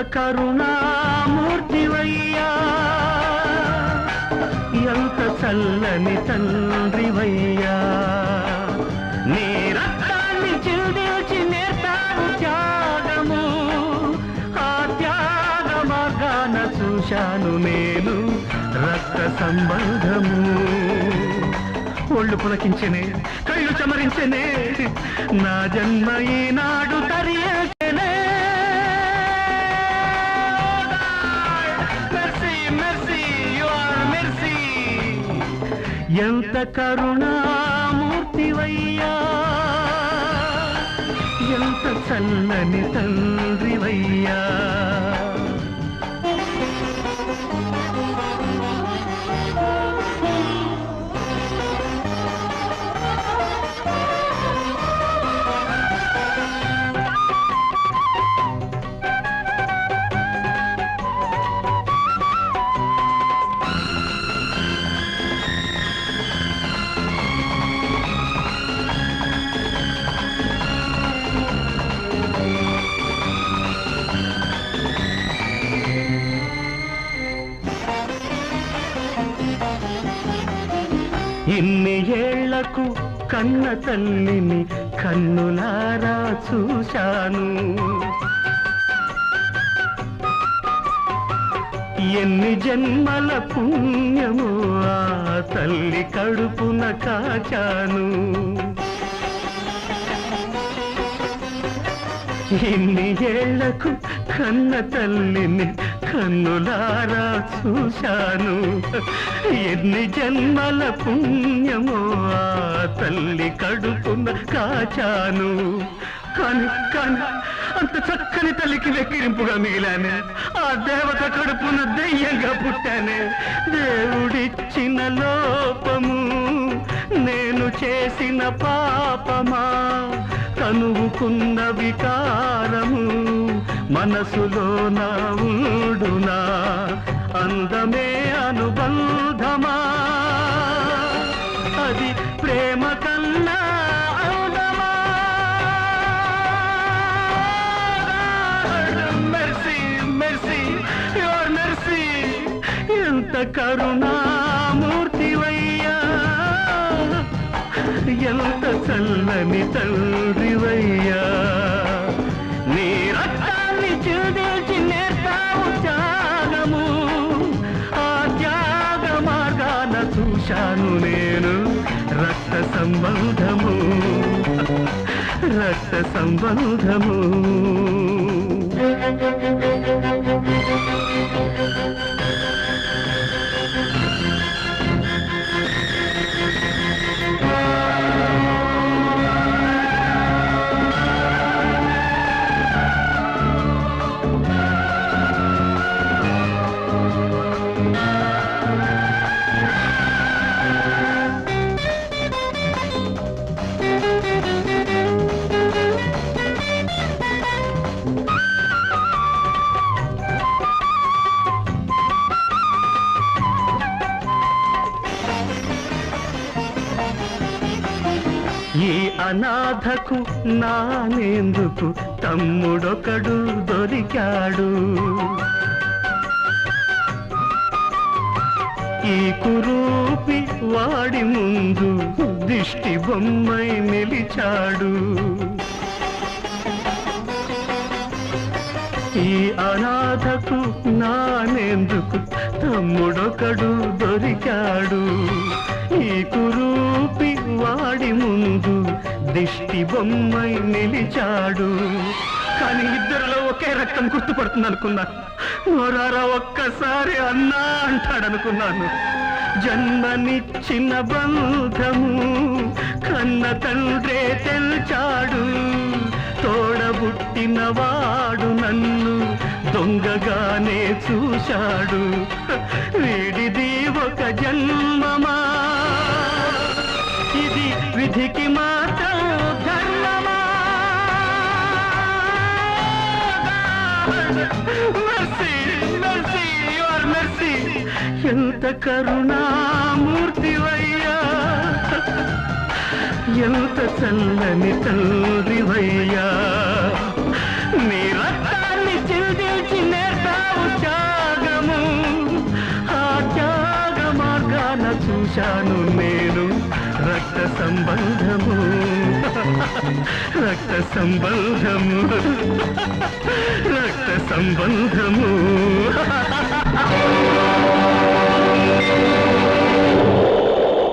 ఎంత కరుణామూర్తివయ్యా. ఎంత చల్లని తండ్రివయ్యా. నీ రక్తాన్ని చిందించి నేర్తావు త్యాగము. ఆ త్యాగ మార్గాన చూశాను నేను రక్త సంబంధము. ఒళ్ళు పులకించనే కళ్ళు చమరించనే నా జన్మ ఈనాడు తరియేనే ఎంత కరుణామూర్తివయ్యా? ఎంత చల్లని తండ్రివయ్యా? ఇన్ని ఏళ్ళకు కన్న తల్లిని కన్నులారా చూశాను. ఎన్ని జన్మల పుణ్యము ఆ తల్లి కడుపున కాచాను. ఇన్ని ఏళ్ళకు కన్న తల్లిని కన్నులారా చూశాను. ఎన్ని జన్మల పుణ్యమో ఆ తల్లి కడుపున కాచాను. కాని కాని అంత చక్కని తల్లికి వెక్కిరింపుగా మిగిలానే ఆ దేవత కడుపున దెయ్యంగా పుట్టానే దేవుడిచ్చిన లోపము నేను చేసిన పాపమా? కనువుకున్న వికారము మనసులోన నా అందమే అనుబంధమా? అది ప్రేమ కన్నా మెర్సీ మెర్సీ యువర్ మెర్సీ ఎంత కరుణా ఎంత చల్లని తండ్రివయ్యా నీ రక్తాన్ని చిందించి నేర్తావు త్యాగము. ఆ త్యాగ మార్గాన చూశాను నేను రక్త సంబంధము. రక్త సంబంధము. ఈ అనాథకు నానేందుకు తమ్ముడొకడు దొరికాడు. ఈ కురూపి వాడి ముందు దిష్టి బొమ్మై నిలిచాడు. ఈ అనాథకు నానేందుకు తమ్ముడొకడు దొరికాడు. ఈ కురూ దిష్టి బొమ్మై నిలిచాడు. కానీ ఇద్దరిలో ఒకే రక్తం గుర్తుపడుతుంది అనుకున్నాను నోరారా ఒక్కసారి అన్నా అంటాడనుకున్నాను. జన్మనిచ్చిన బంధము కన్న తండ్రే తెల్చాడు. తోడబుట్టిన వాడు నన్ను దొంగగానే చూశాడు. వీడిది ఒక జన్మమా? విధికి మాత్రం ఎంత కరుణామూర్తివయ్యా ఎంత చల్లని తండ్రివయ్యా నీ రక్తాన్ని చిల్దిల్చి నేర్తావు త్యాగము ఆ త్యాగ మార్గాన చూశాను మే సంబంధము. రక్త సంబంధము. రక్త సంబంధము.